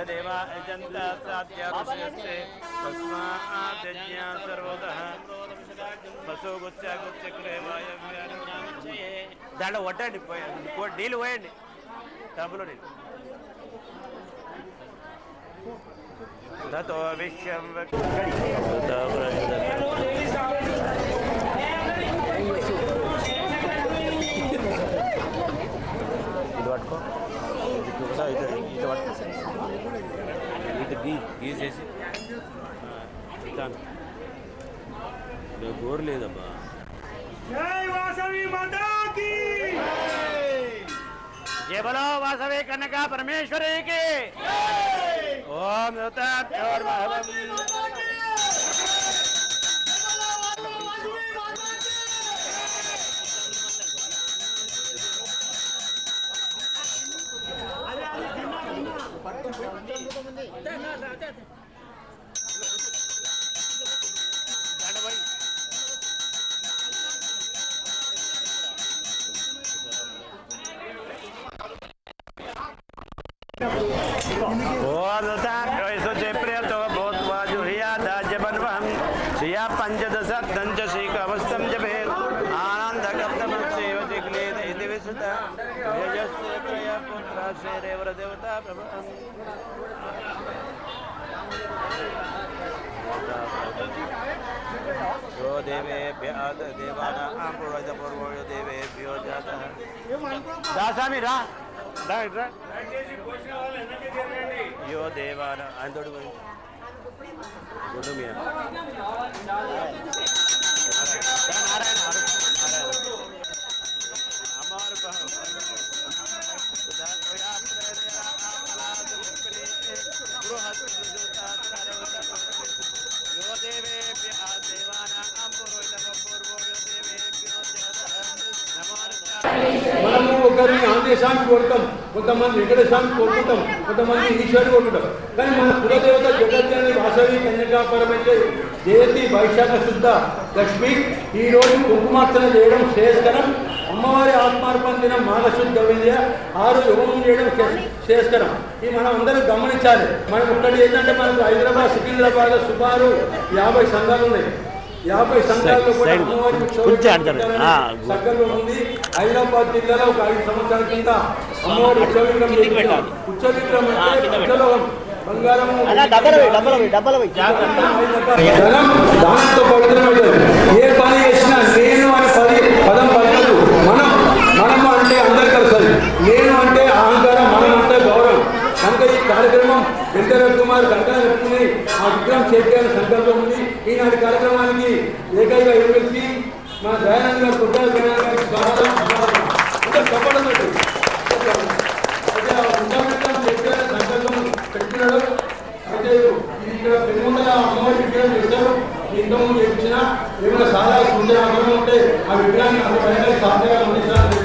देवदेवा यजन्ता साध्यावशयस्ते तस्माद्यज्ञा सर्वतः పశువు గుచ్చ గుచ్చకులే దాంట్లో కొట్టండి పోయి కో- నీళ్ళు పోయండి టబ్బులో నీళ్ళు తతో విశ్వం ఇది పట్టుకో ఇది గీ గీసేసి ఇస్తాను గోరు లేదమ్మా. జై వాసవి మాతా కీ जय 对，那啥，对对。यो देवेभ्य देवानां पूर्वज पूर्वो यो देवेभ्यो जातः దాసామి రా రా రా యో దేవాన ఆయన తోడు పోయి గుడ్డు మీద నారాయణ నారాయణ ఒకరిని ఆంధ్రశాన్ని కోరుతాం కొంతమంది వెంకటేశాన్ని కోరుకుంటాం కొంతమంది ఈశ్వరుడు కోరుకుంటాం కానీ మన కులదేవత జగత్యాన్ని వాసవి కన్యకా జయంతి వైశాఖ శుద్ధ లక్ష్మి ఈ రోజు కుంకుమార్చన చేయడం శ్రేయస్కరం. అమ్మవారి ఆత్మార్పణ దినం మానశుద్ధ విద్య ఆరు హోమం చేయడం శ్రేయస్కరం. ఇది మనం అందరం గమనించాలి. మనం ఒక్కటి ఏంటంటే మనకు హైదరాబాద్ సికింద్రాబాద్ సుమారు యాభై సంఘాలు ఉన్నాయి యాభై సంఘాల్లో కూడా అమ్మవారికి ఉంది. హైదరాబాద్ జిల్లాలో ఒక ఐదు సంవత్సరాల కింద అమ్మవారి ఉత్సవిగ్రహం చేయించాం. ఉత్సవిగ్రహం అంటే దానంతో పవిత్రమైనది ఏ పని చేసినా నేను అనే పది పదం పలకదు. మనం మనము అంటే అందరికి వస్తుంది నేను అంటే అహంకారం మనం అంటే గౌరవం. కనుక ఈ కార్యక్రమం వెంకట కుమార్ కనక చెప్పుకుని ఆ విగ్రహం చేయాలని సంకల్పం ఈనాటి కార్యక్రమానికి ఏకైక ఎమ్మెల్సీ మా దయానంద్ గారు కొట్టాల దయానంద్ గారికి స్వాగతం అంటే చెప్పడం లేదు. అయితే ఆ ఉండబెట్టడం సంకల్పం పెట్టుకున్నాడు. అయితే ఇక్కడ పెరుగుదల అమ్మవారి విగ్రహం చేశారు. ఇంతకుముందు చేయించిన ఏమైనా సాధారణ సుందర ఉంటే ఆ విగ్రహాన్ని అంత పైన సాధ్యంగా ఉండించాలని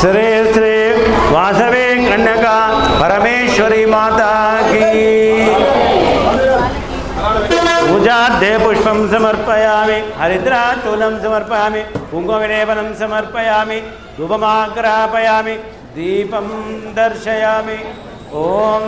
శ్రీ శ్రీ వాసవే గణ్యక పరమేశ్వరి మాతాకి పూజార్థే పుష్పం సమర్పయామి హరిద్రాచూలం సమర్పయామి కుంకుమవిలేపనం సమర్పయామి ధూపమాగ్రాపయామి దీపం దర్శయామి. ఓం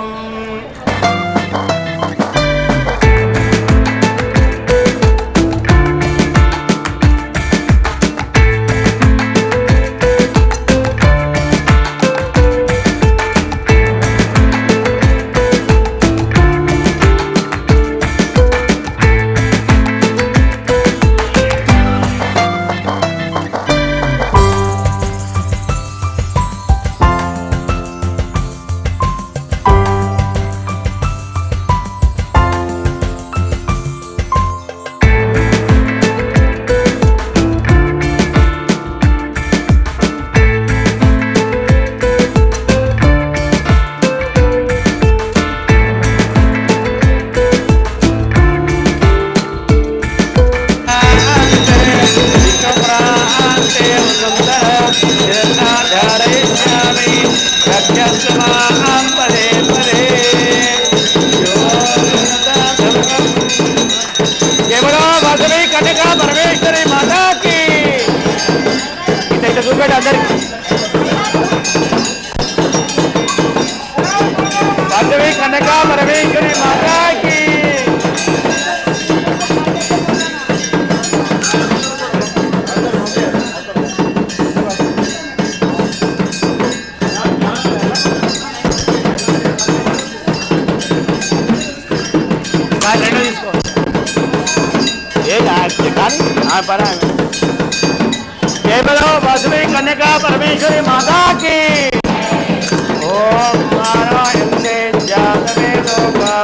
కనకా పరమేశ్వరి మాతాకి కానీ రెండు తీసుకో ఏ కానీ ఆ పరా కేవలం వాసవి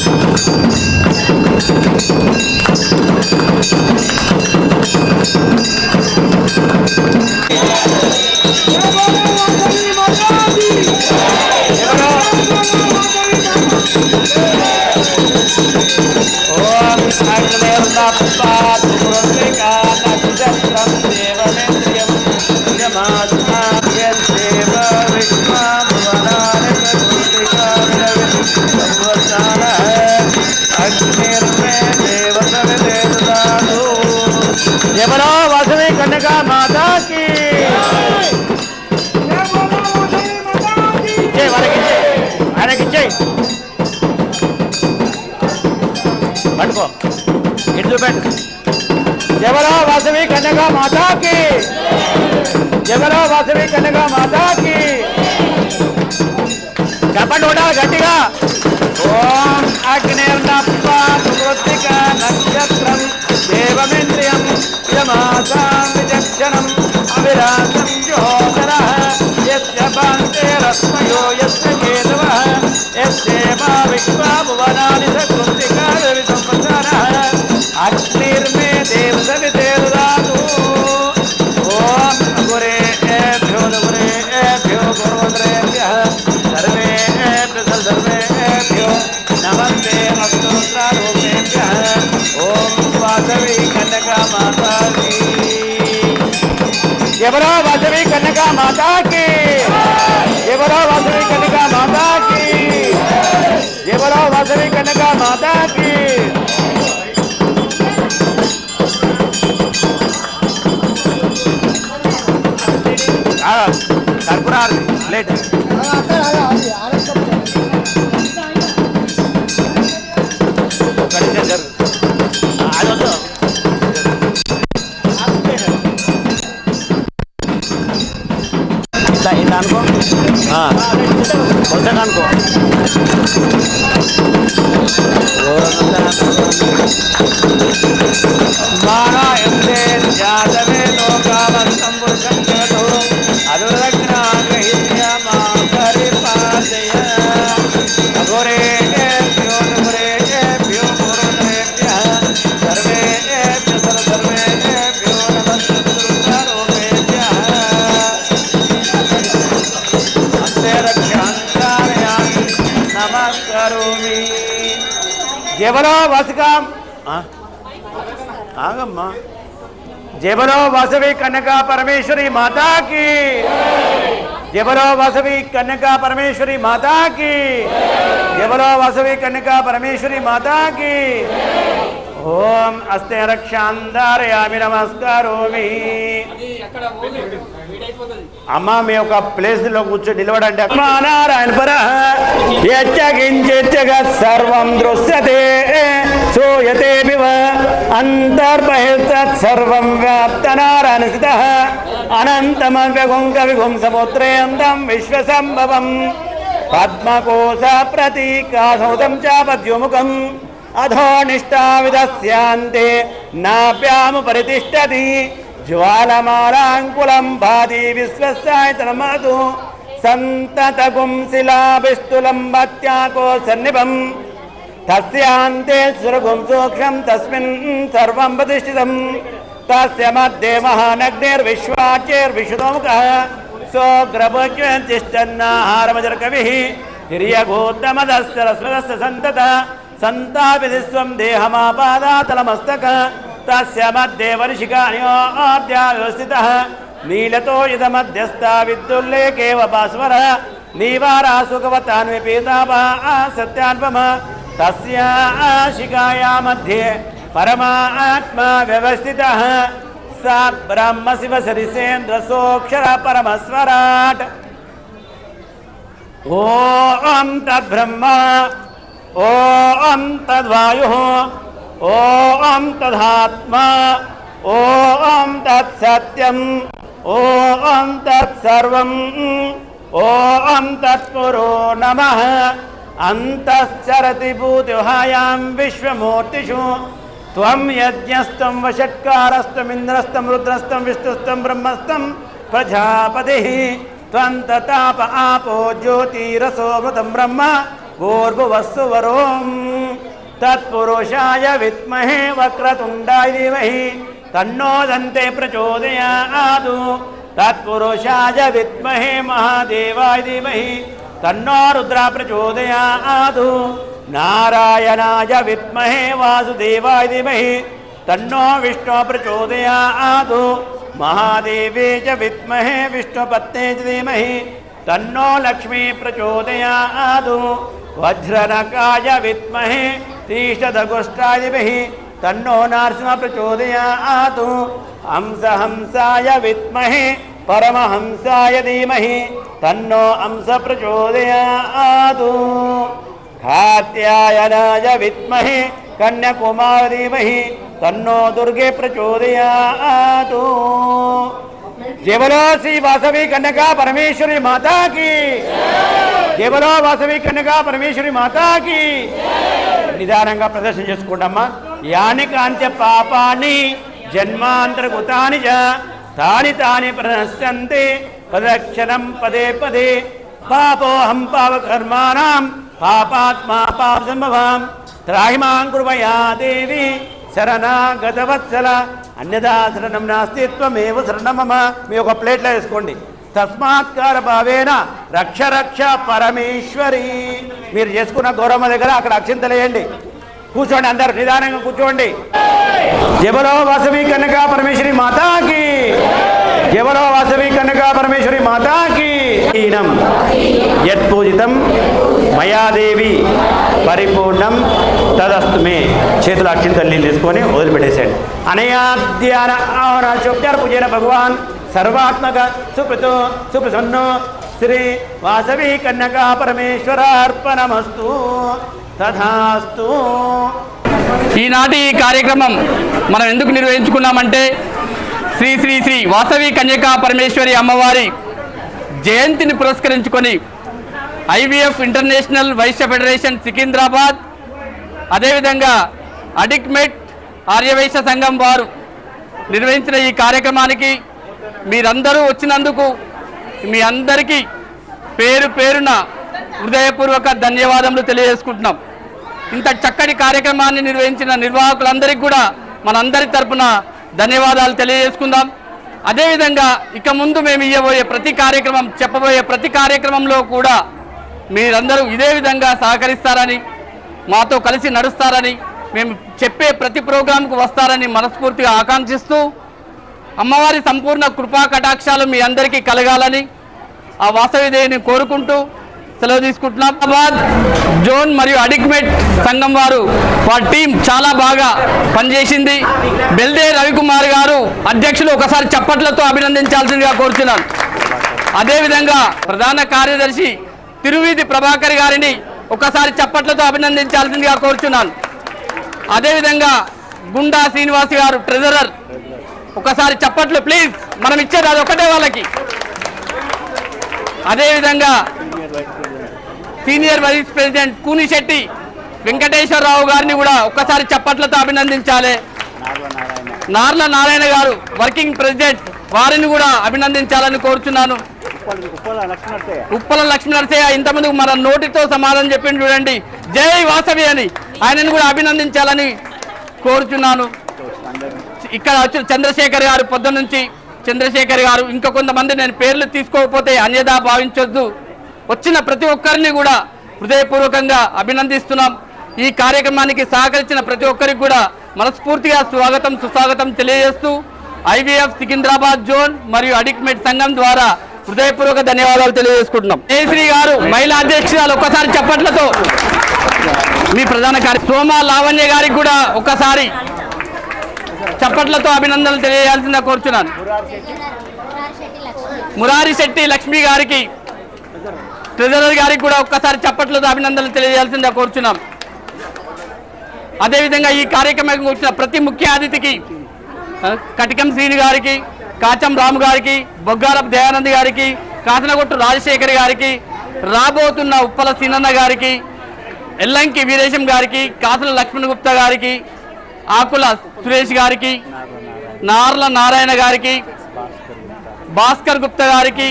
Thank you. ఇటు చూపెట్టు ఎవరో వాసవి కన్యగా మాతాకి ఎవరో వాసవి కన్యగా మాతాకి చెప్పండి ఉండాలి గట్టిగా ఓం అగ్నిర్నప్పృతిక నక్షత్రం దేవమింద్రియం యమాసాం విచక్షణం అవిరాసం జ్యోతర యస్య పాంతే రస్మయో యస్య వాసవి కన్యకా మాతాకి ఎవరో వాసవి కన్యకా మాతాకి ఎవరో వాసవి కన్యకా వద్దకనుకో ఓ ఆగమ్మా జబలో వసవి కనక పరమేశ్వరి మాతాకి. జబలో వసవి కనక పరమేశ్వరి మాతాకి. జబలో వసవి కనక పరమేశ్వరి మాతాకి. ఓం అస్తే రక్షాంధారయామి నమస్కారోమి. అమ్మ మీ ఒక ప్లేస్లో కూర్చో నిలవడండి అమ్మా నారాయణ పర. యచ్చగించగ సర్వం దృశ్యతే సూయతే వివ అంతర్బహిర్తత్ సర్వం వ్యాప్త నారాయణ స్థిత. అనంతమవ్యగుం కవిగుం సముద్రేందం విశ్వసంభవం. పద్మకోశ ప్రతీకాసౌతం చాపద్యుముఖం. అధో నిష్టావిదస్యాంతే నాభ్యాము పరితిష్టతి. జ్వాలమాలాంకులం భాతి విశ్వసాయతనమదు సంతతగుం శిలాభిస్తులం భత్యాకో సన్నిభం. తస్యాంతే సురగుం సూక్ష్మం తస్మిన్ సర్వం ప్రతిష్ఠితం. తస్య మధ్యే మహానగ్నిర్విశ్వాచ్యైర్విశుతోముఖः సోగ్రభోజ్యంతిష్టన్నాహారమజర్కవిः తిర్యగోత్తమదస్య రస్మదస్య సంతత. సంతాపిదిస్వం దేహమాపాదాతలమస్తక तस्य मध्येवनिशिखान्योऽभ्यावस्थितः नीलतो युधमध्यस्था विद्युल्लेकेव भास्वरः नीवारः सुखवतान्वि पीतापः सत्यान्पम तस्य शिखाया मध्ये परमात्मा व्यवस्थितः। स परमस्वराट्। ॐ तद्ब्रह्म, ॐ तद्वायुः। ఓం తద్వాయు ఓం తదాత్మా ఓం తత్సత్యం ఓం తత్సర్వం ఓం తత్పురో నమ. అంతశ్చరతి భూతిహాయాం విశ్వమూర్తిషు. త్వం యజ్ఞస్తం వషట్కారస్తమింద్రస్తం రుద్రస్తం విష్ణుస్తం బ్రహ్మస్తం ప్రజాపతి. త్వం తతాప ఆపో జ్యోతిరసోమృతం బ్రహ్మ. భూర్భువస్సు వరోం. तत्पुरुषाय विद्महे वक्रतुण्डाय धीमहि, तन्नो दन्ते प्रचोदयात्। तत्पुरुषाय विद्महे महादेवाय धीमहि, तन्नो रुद्रा प्रचोदयात्। नारायणाय विद्महे वासुदेवाय धीमहि, तन्नो विष्णु प्रचोदयात्। महादेवे च विद्महे विष्णुपत्ने च धीमहि, तन्नो लक्ष्मी प्रचोदयात्। वज्रनकाय विद्महे లక్ష్మీ ప్రచోదయాదు వజ్రనకాయ విద్మహే తీషదగుష్టాయ ధీమహి తన్నో నరసింహ ప్రచోదయాదు హంసహంసాయ విద్మహే పరమహంసాయ ధీమహి తన్నో హంస ప్రచోదయాదు కాత్యాయనాయ విద్మహే కన్యాకుమార ధీమహి తన్నో దుర్గే ప్రచోదయాదు జయబలో శ్రీ వాసవి కన్యకా పరమేశ్వరి మాతాకి జయబలో వాసవి కన్యకా పరమేశ్వరి మాతాకి నిదానంగా ప్రదర్శన చేసుకోండమ్మా యాని కాంత్య పాపాన్ని జన్మాంతరకృతాని చ తాని తాని ప్రదర్శంతే. ప్రదక్షిణం పదే పదే పాపోహం పాపకర్మాణం పాపాత్మా పాప సంభవాం త్రాహిమాం కృపయా దేవి శరణాగతవత్సల. అన్యదా శరణం నాస్తిత్వమేవ త్వమేవ మీ ఒక ప్లేట్లో వేసుకోండి. తస్మాత్కార భావేన రక్ష రక్ష పరమేశ్వరి. మీరు చేసుకున్న గౌరవ దగ్గర అక్కడ అక్షింతలేయండి కూర్చోండి అందరు నిదానంగా కూర్చోండి. ఎవరో వాసవి కనుక పరమేశ్వరి మాతాకి. ఎవరో వాసవి కనుక పరమేశ్వరి మాతాకి. ఈనం యత్ పూజితం మయాదేవి పరిపూర్ణం తదస్తుమే చేతులు అక్షింతల్ని తీసుకొని వదిలిపెట్టేశాడు అనయాధ్యాన చెప్తారు పూజైన భగవాన్. సర్వాత్మక సుప్రతో సుప్రసన్నో శ్రీ వాసవి కన్యకా పరమేశ్వరార్పణమస్తు. తథాస్తు. ఈనాటి ఈ కార్యక్రమం మనం ఎందుకు నిర్వహించుకున్నామంటే శ్రీ శ్రీ శ్రీ వాసవి కన్యకా పరమేశ్వరి అమ్మవారి జయంతిని పురస్కరించుకొని IVF international Vysya federation Secunderabad అదేవిధంగా అడిక్మెట్ ఆర్యవైశ్య సంఘం వారు నిర్వహించిన ఈ కార్యక్రమానికి మీరందరూ వచ్చినందుకు మీ అందరికీ పేరు పేరున హృదయపూర్వక ధన్యవాదములు తెలియజేసుకుంటున్నాం. ఇంత చక్కటి కార్యక్రమాన్ని నిర్వహించిన నిర్వాహకులందరికీ కూడా మనందరి తరపున ధన్యవాదాలు తెలియజేసుకుందాం. అదేవిధంగా ఇక ముందు మేము ఇవ్వబోయే ప్రతి కార్యక్రమం చెప్పబోయే ప్రతి కార్యక్రమంలో కూడా మీరందరూ ఇదే విధంగా సహకరిస్తారని మాతో కలిసి నడుస్తారని మేము చెప్పే ప్రతి ప్రోగ్రాంకు వస్తారని మనస్ఫూర్తిగా ఆకాంక్షిస్తూ అమ్మవారి సంపూర్ణ కృపా కటాక్షాలు మీ అందరికీ కలగాలని ఆ వాసవిదేవిని కోరుకుంటూ సెలవు తీసుకుంటున్నాం. జోన్ మరియు అడిక్మెట్ సంఘం వారు వారి టీం చాలా బాగా పనిచేసింది. బెల్దే రవికుమార్ గారు అధ్యక్షులు ఒకసారి చప్పట్లతో అభినందించాల్సిందిగా కోరుతున్నాను అదేవిధంగా ప్రధాన కార్యదర్శి తిరువీధి ప్రభాకర్ గారిని ఒకసారి చప్పట్లతో అభినందించాల్సిందిగా కోరుచున్నాను. అదేవిధంగా గుండా శ్రీనివాస్ గారు ట్రెజరర్ ఒకసారి చప్పట్లు ప్లీజ్ మనం ఇచ్చేది అది ఒకటే వాళ్ళకి. అదేవిధంగా senior vice president Koonishetty Venkateswararao గారిని కూడా ఒక్కసారి చప్పట్లతో అభినందించాలి. నార్ల నారాయణ గారు వర్కింగ్ ప్రెసిడెంట్ వారిని కూడా అభినందించాలని కోరుచున్నాను. ఉప్పల లక్ష్మీ నరసయ్య ఇంతమంది మన నోటితో సమాధానం చెప్పింది చూడండి. జై వాసవి అని ఆయనను కూడా అభినందించాలని కోరుచున్నాను. ఇక్కడ వచ్చిన చంద్రశేఖర్ గారు పొద్దు నుంచి చంద్రశేఖర్ గారు ఇంకా కొంతమంది నేను పేర్లు తీసుకోకపోతే అన్యదా భావించొద్దు. వచ్చిన ప్రతి ఒక్కరిని కూడా హృదయపూర్వకంగా అభినందిస్తున్నాం. ఈ కార్యక్రమానికి సహకరించిన ప్రతి ఒక్కరికి కూడా మనస్ఫూర్తిగా స్వాగతం సుస్వాగతం తెలియజేస్తూ ఐవీఎఫ్ సికింద్రాబాద్ జోన్ మరియు అడిక్మెట్ సంఘం ద్వారా హృదయపూర్వక ధన్యవాదాలు తెలియజేసుకుంటున్నాం. జయశ్రీ గారు మహిళా అధ్యక్షురాలు ఒక్కసారి చప్పట్లతో మీ ప్రధాన కార్య సోమ లావణ్య గారికి కూడా ఒక్కసారి చప్పట్లతో అభినందనలు తెలియజేయాల్సిందిగా కోరుచున్నాను. మురారి శెట్టి లక్ష్మి గారికి ట్రెజరర్ గారికి కూడా ఒక్కసారి చప్పట్లతో అభినందనలు తెలియజేయాల్సిందిగా కోరుచున్నాం. అదేవిధంగా ఈ కార్యక్రమం వచ్చిన ప్రతి ముఖ్య అతిథికి కటికం శ్రీని గారికి కాచం రాము గారికి బొగ్గారపు దయానంద్ గారికి కాసనగొట్టు రాజశేఖర్ గారికి రాబోతున్న ఉప్పల సీనన్న గారికి ఎల్లంకి వీరేశం గారికి కాసుల లక్ష్మణ్ గుప్తా గారికి ఆకుల సురేష్ గారికి నార్ల నారాయణ గారికి భాస్కర్ గుప్తా గారికి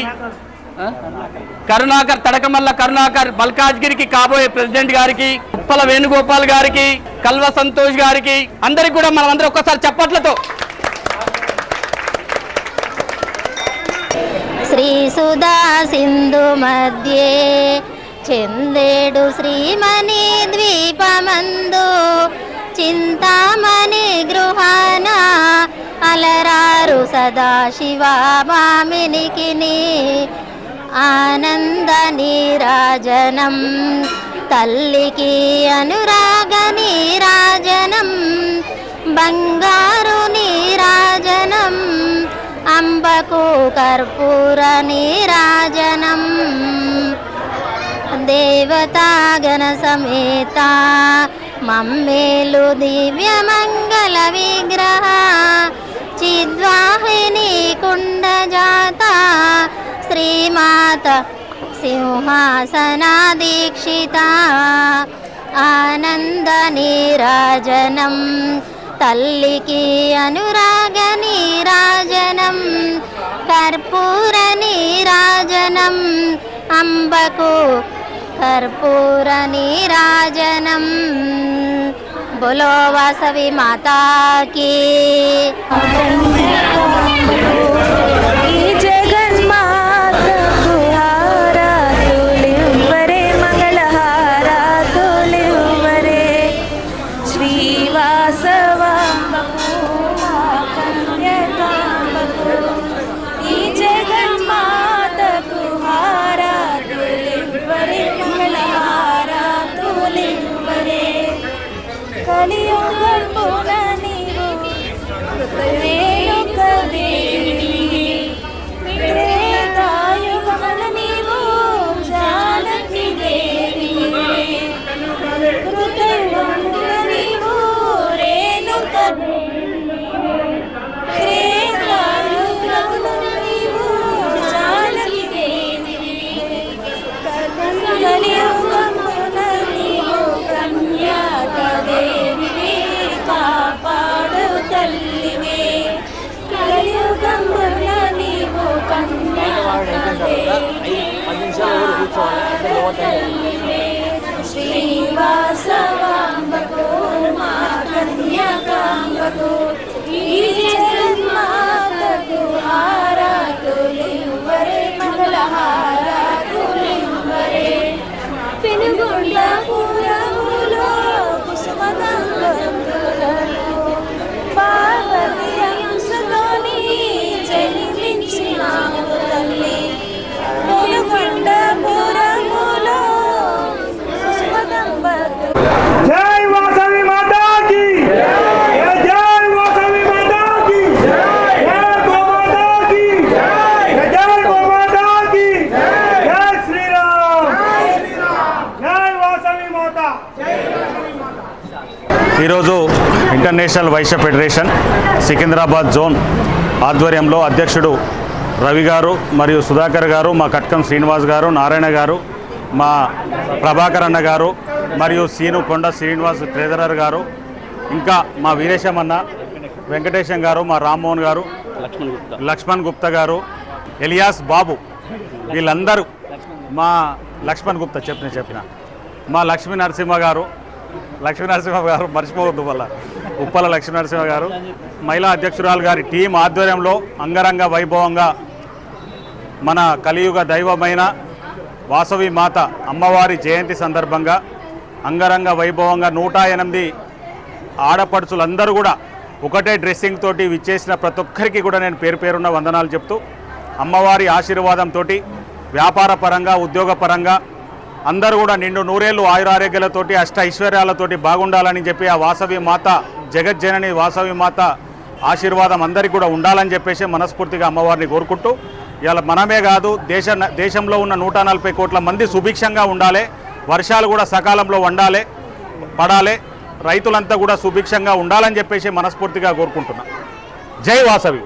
కరుణాకర్ తడకమల్ల కరుణాకర్ మల్కాజ్గిరికి కాబోయే ప్రెసిడెంట్ గారికి ఉప్పల వేణుగోపాల్ గారికి కల్వ సంతోష్ గారికి అందరికి కూడా మనం అందరం ఒక్కసారి చప్పట్లతో. శ్రీసుధా సింధు మధ్యే చందేడు శ్రీమణి ద్వీపమందు చింతామణి గృహాన అలరారు సదాశివ మామినికిని ఆనంద నీరాజనం తల్లికి అనురాగ నీరాజనం బంగారు నీరాజనం అంబకు కర్పూర నీరాజనం. దేవతాగణ సమేత మమ్మేలు దివ్య మంగళ విగ్రహ. చిద్వాహిని కుండ జాత శ్రీమాత సింహాసనాదీక్షిత. ఆనంద నీరాజనం. తల్లికి అనురాగ నీరాజనం. కర్పూర నీరాజనం అంబకు కర్పూర నీరాజనం బోలో శ్రీవాసవాంబకో మా కన్యకాంబకో ఈ జన్మాతకు హారాతులింబరే మంగళహారాతులింబరే international Vysya federation Secunderabad zone ఆధ్వర్యంలో అధ్యక్షుడు రవి గారు మరియు సుధాకర్ గారు మా కట్కం శ్రీనివాస్ గారు నారాయణ గారు మా ప్రభాకర్ అన్న గారు మరియు సీను కొండ శ్రీనివాస్ ట్రెజరర్ గారు ఇంకా మా వీరేశం అన్న వెంకటేశం గారు మా రామ్మోహన్ గారు లక్ష్మణ్ గుప్తా గారు ఎలియాస్ బాబు వీళ్ళందరూ మా లక్ష్మణ్ గుప్తా చెప్పిన చెప్పిన మా లక్ష్మీ నరసింహ గారు లక్ష్మీ నరసింహ గారు మర్చిపోవద్దు వల్ల ఉప్పల లక్ష్మీనరసింహ గారు మహిళా అధ్యక్షురాలు గారి టీం ఆధ్వర్యంలో అంగరంగ వైభవంగా మన కలియుగ దైవమైన వాసవి మాత అమ్మవారి జయంతి సందర్భంగా అంగరంగ వైభవంగా నూట ఎనిమిది ఆడపడుచులందరూ కూడా ఒకటే డ్రెస్సింగ్ తోటి విచ్చేసిన ప్రతి ఒక్కరికి కూడా నేను పేరు పేరున్న వందనాలు చెప్తూ అమ్మవారి ఆశీర్వాదంతో వ్యాపార పరంగా ఉద్యోగ పరంగా అందరూ కూడా నిండు నూరేళ్ళు ఆయురారోగ్యాలతోటి అష్ట ఐశ్వర్యాలతోటి బాగుండాలని చెప్పి ఆ వాసవి మాత జగజ్జనని వాసవి మాత ఆశీర్వాదం అందరికీ కూడా ఉండాలని చెప్పేసి మనస్ఫూర్తిగా అమ్మవారిని కోరుకుంటూ ఇవాళ మనమే కాదు దేశ దేశంలో ఉన్న నూట నలభై కోట్ల మంది సుభిక్షంగా ఉండాలి వర్షాలు కూడా సకాలంలో వండాలి పడాలి రైతులంతా కూడా సుభిక్షంగా ఉండాలని చెప్పేసి మనస్ఫూర్తిగా కోరుకుంటున్నా. జై వాసవి.